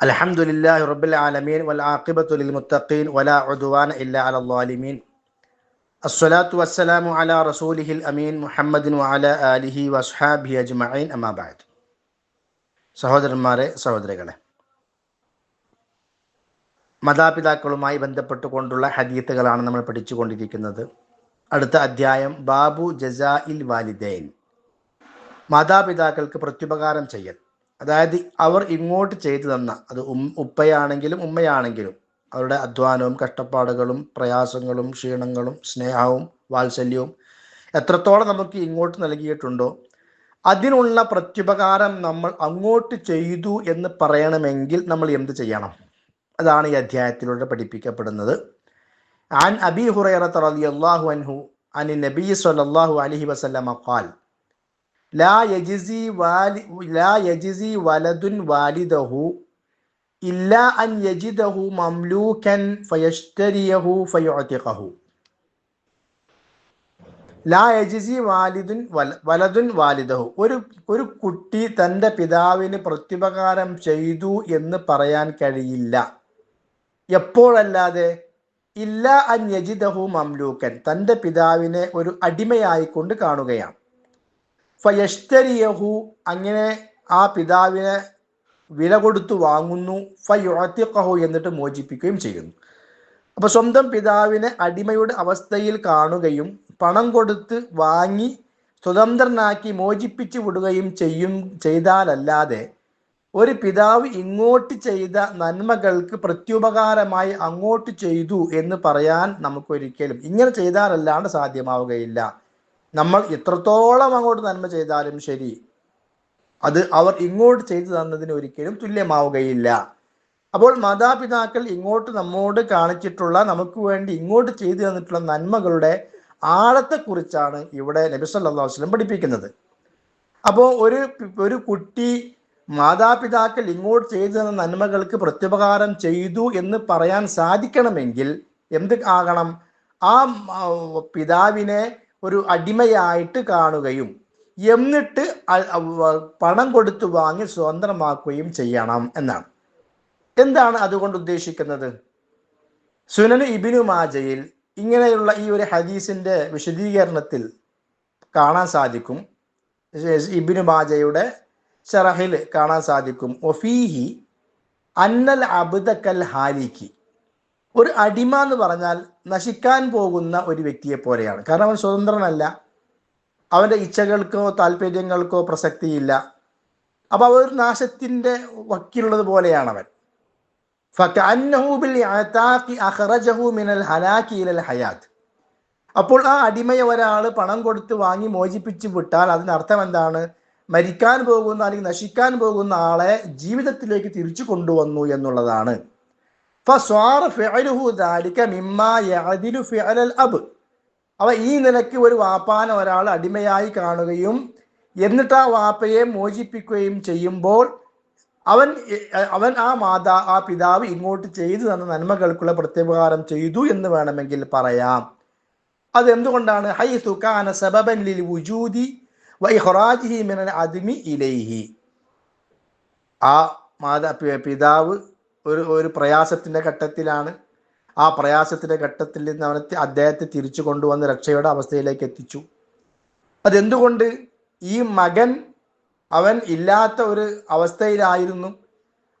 അലഹമുല്ലാഹി റബ്ബുൽ ആലമീൻ വൽ ആഖിബത്തുൽ മുത്തഖീൻ വലാ ഉദ്വാന ഇല്ലാ അലൽ ളാലിമീൻ. അസ്സലാത്തു വസ്സലാമു അലാ റസൂലിഹിൽ അമീൻ മുഹമ്മദിൻ വഅല ആലിഹി വസ്ഹാബിഹി അജ്മഈൻ. അമാ ബഅദ്. സഹോദരന്മാരെ സഹോദരികളെ മാതാപിതാക്കളുമായി ബന്ധപ്പെട്ടുകൊണ്ടുള്ള ഹദീത്തുകളാണ് നമ്മൾ പഠിച്ചുകൊണ്ടിരിക്കുന്നത്. അടുത്ത അധ്യായം ബാബു ജസാ ഇൽ വാലിദൈൻ. മാതാപിതാക്കൾക്ക് പ്രത്യുപകാരം ചെയ്യൽ. അതായത് അവർ ഇങ്ങോട്ട് ചെയ്തു തന്ന അത് ഉം ഉപ്പയാണെങ്കിലും ഉമ്മയാണെങ്കിലും അവരുടെ അധ്വാനവും കഷ്ടപ്പാടുകളും പ്രയാസങ്ങളും ക്ഷീണങ്ങളും സ്നേഹവും വാത്സല്യവും എത്രത്തോളം നമുക്ക് ഇങ്ങോട്ട് നൽകിയിട്ടുണ്ടോ അതിനുള്ള പ്രത്യുപകാരം നമ്മൾ അങ്ങോട്ട് ചെയ്തു എന്ന് പറയണമെങ്കിൽ നമ്മൾ എന്ത് ചെയ്യണം? അതാണ് ഈ അധ്യായത്തിലൂടെ പഠിപ്പിക്കപ്പെടുന്നത്. ആൻ അബി ഹുറൈറ റളിയല്ലാഹു അൻഹു അനി നബി സല്ലല്ലാഹു അലൈഹി വസല്ലമ ഖാൽ ലാ യജിസി വാലി ലാ യജിസി വലതുൻ വാലിദഹു ഇല്ല അൻ യജിദഹു മംലൂക്കൻ ഫയഷ്തരിയഹു ഫയുഅതിഖഹു. ലാ യജിസി വാലിദുൻ വലദുൻ വാലിദഹു. ഒരു ഒരു കുട്ടി തന്റെ പിതാവിന് പ്രത്യുപകാരം ചെയ്തു എന്ന് പറയാൻ കഴിയില്ല. എപ്പോഴല്ലാതെ? ഇല്ല അൻ യജിദഹു മംലൂക്കൻ. തന്റെ പിതാവിനെ ഒരു അടിമയായിക്കൊണ്ട് കാണുകയാണ്. ഫയഷ്തരിയഹു അങ്ങനെ ആ പിതാവിനെ വില കൊടുത്തു വാങ്ങുന്നു. ഫയുഅത്തിഖഹു എന്നിട്ട് മോചിപ്പിക്കുകയും ചെയ്യുന്നു. അപ്പോൾ സ്വന്തം പിതാവിനെ അടിമയുടെ അവസ്ഥയിൽ കാണുകയും പണം കൊടുത്ത് വാങ്ങി സ്വതന്ത്രനാക്കി മോചിപ്പിച്ചു വിടുകയും ചെയ്യും ചെയ്താലല്ലാതെ ഒരു പിതാവ് ഇങ്ങോട്ട് ചെയ്ത നന്മകൾക്ക് പ്രത്യുപകാരമായി അങ്ങോട്ട് ചെയ്തു എന്ന് പറയാൻ നമുക്കൊരിക്കലും ഇങ്ങനെ ചെയ്താലല്ലാണ്ട് സാധ്യമാവുകയില്ല. നമ്മൾ എത്രത്തോളം അങ്ങോട്ട് നന്മ ചെയ്താലും ശരി അത് അവർ ഇങ്ങോട്ട് ചെയ്തു തന്നതിന് ഒരിക്കലും തുല്യമാവുകയില്ല. അപ്പോൾ മാതാപിതാക്കൾ ഇങ്ങോട്ട് നമ്മോട് കാണിച്ചിട്ടുള്ള നമുക്ക് വേണ്ടി ഇങ്ങോട്ട് ചെയ്തു തന്നിട്ടുള്ള നന്മകളുടെ ആഴത്തെക്കുറിച്ചാണ് ഇവിടെ നബി സല്ലല്ലാഹു അലൈഹി വസല്ലം പഠിപ്പിക്കുന്നത്. അപ്പോൾ ഒരു ഒരു കുട്ടി മാതാപിതാക്കൾ ഇങ്ങോട്ട് ചെയ്തു തന്ന നന്മകൾക്ക് പ്രത്യുപകാരം ചെയ്തു എന്ന് പറയാൻ സാധിക്കണമെങ്കിൽ എന്ത് ആകണം? ആ പിതാവിനെ ഒരു അടിമയായിട്ട് കാണുകയും എന്നിട്ട് പണം കൊടുത്തു വാങ്ങി സ്വതന്ത്രമാക്കുകയും ചെയ്യണം എന്നാണ്. എന്താണ് അതുകൊണ്ട് ഉദ്ദേശിക്കുന്നത്? സുനന് ഇബിനു മാജയിൽ ഇങ്ങനെയുള്ള ഈ ഒരു ഹദീസിന്റെ വിശദീകരണത്തിൽ കാണാൻ സാധിക്കും. ഇബിനു മാജയുടെ ഷറഹിൽ കാണാൻ സാധിക്കും. ഒഫീഹി അന്നൽ അബുദക്കൽ ഹാലിക്ക്. ഒരു അടിമ എന്ന് പറഞ്ഞാൽ നശിക്കാൻ പോകുന്ന ഒരു വ്യക്തിയെ പോലെയാണ്. കാരണം അവൻ സ്വതന്ത്രനല്ല. അവന്റെ ഇച്ഛകൾക്കോ താല്പര്യങ്ങൾക്കോ പ്രസക്തിയില്ല. അപ്പൊ അവ ഒരു നാശത്തിന്റെ വക്കിലുള്ളത് പോലെയാണ് അവൻ. അപ്പോൾ ആ അടിമയെ ഒരാൾ പണം കൊടുത്ത് വാങ്ങി മോചിപ്പിച്ച് വിട്ടാൽ അതിനർത്ഥം എന്താണ്? മരിക്കാൻ പോകുന്ന അല്ലെങ്കിൽ നശിക്കാൻ പോകുന്ന ആളെ ജീവിതത്തിലേക്ക് തിരിച്ചു കൊണ്ടുവന്നു എന്നുള്ളതാണ്. അവ ഈ നിലയ്ക്ക് ഒരു വാപ്പാന ഒരാൾ അടിമയായി കാണുകയും എന്നിട്ട് ആ വാപ്പയെ മോചിപ്പിക്കുകയും ചെയ്യുമ്പോൾ അവൻ അവൻ ആ മാതാ ആ പിതാവ് ഇങ്ങോട്ട് ചെയ്തു തന്ന നന്മകൾക്കുള്ള പ്രത്യുപകാരം ചെയ്തു എന്ന് വേണമെങ്കിൽ പറയാം. അത് എന്തുകൊണ്ടാണ് ഹൈ സുഖാന സബബൻ ലിൽ വുജൂദി വൈഹ്റാജിഹി മിനൽ അദ്മി ഇലൈഹി. ആ മാതാ പിതാവ് ഒരു ഒരു പ്രയാസത്തിന്റെ ഘട്ടത്തിലാണ്. ആ പ്രയാസത്തിന്റെ ഘട്ടത്തിൽ നിന്ന് അവനെ അദ്ദേഹത്തെ തിരിച്ചു കൊണ്ടുവന്ന് രക്ഷയുടെ അവസ്ഥയിലേക്ക് എത്തിച്ചു. അതെന്തുകൊണ്ട് ഈ മകൻ അവൻ ഇല്ലാത്ത ഒരു അവസ്ഥയിലായിരുന്നു?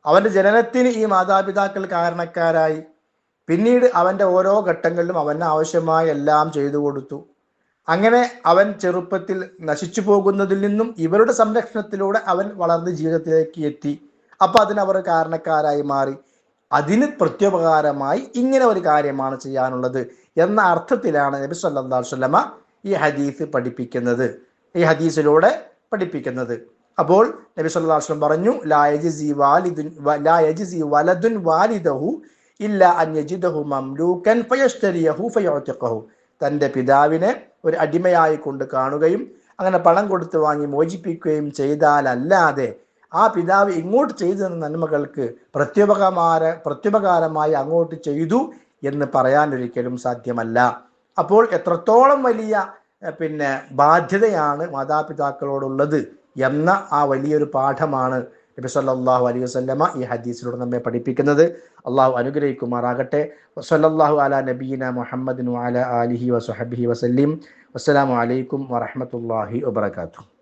അവന്റെ ജനനത്തിന് ഈ മാതാപിതാക്കൾ കാരണക്കാരായി. പിന്നീട് അവന്റെ ഓരോ ഘട്ടങ്ങളിലും അവന് ആവശ്യമായ എല്ലാം ചെയ്തു കൊടുത്തു. അങ്ങനെ അവൻ ചെറുപ്പത്തിൽ നശിച്ചു പോകുന്നതിൽ നിന്നും ഇവരുടെ സംരക്ഷണത്തിലൂടെ അവൻ വളർന്ന് ജീവിതത്തിലേക്ക് എത്തി. അപ്പൊ അതിനവർ കാരണക്കാരായി മാറി. അതിന് പ്രത്യുപകാരമായി ഇങ്ങനെ ഒരു കാര്യമാണ് ചെയ്യാനുള്ളത് എന്ന അർത്ഥത്തിലാണ് നബി സല്ലല്ലാഹു അലൈഹി വസല്ലമ ഈ ഹദീസ് പഠിപ്പിക്കുന്നത്. ഈ ഹദീസിലൂടെ പഠിപ്പിക്കുന്നത്. അപ്പോൾ നബി അലൈഹി വസല്ലം പറഞ്ഞു ലായജി വാലിദുൻ വലദുൻ വാലിദഹു ഇല്ല അൻ യജിദഹു മംലൂക്കൻ ഫയഷ്തരിയഹു തന്റെ പിതാവിനെ ഒരു അടിമയായി കൊണ്ട് കാണുകയും അങ്ങനെ പണം കൊടുത്ത് വാങ്ങി മോചിപ്പിക്കുകയും ചെയ്താലല്ലാതെ ആ പിതാവ് ഇങ്ങോട്ട് ചെയ്തു തന്ന നന്മകൾക്ക് പ്രത്യുപകാര പ്രത്യുപകാരമായി അങ്ങോട്ട് ചെയ്തു എന്ന് പറയാൻ ഒരിക്കലും സാധ്യമല്ല. അപ്പോൾ എത്രത്തോളം വലിയ പിന്നെ ബാധ്യതയാണ് മാതാപിതാക്കളോടുള്ളത് എന്ന ആ വലിയൊരു പാഠമാണ് നബി സല്ലാഹു അലൈഹി വസല്ലമ ഈ ഹദീസിലൂടെ നമ്മെ പഠിപ്പിക്കുന്നത്. അള്ളാഹു അനുഗ്രഹിക്കുമാറാകട്ടെ. വസല്ലല്ലാഹു അല നബീന മുഹമ്മദിൻ അലഹി ആലിഹി വസഹബിഹി വസല്ലിം. വസ്സലാമു അലൈക്കും വറഹ്മത്തുള്ളാഹി വബറകാതുഹു.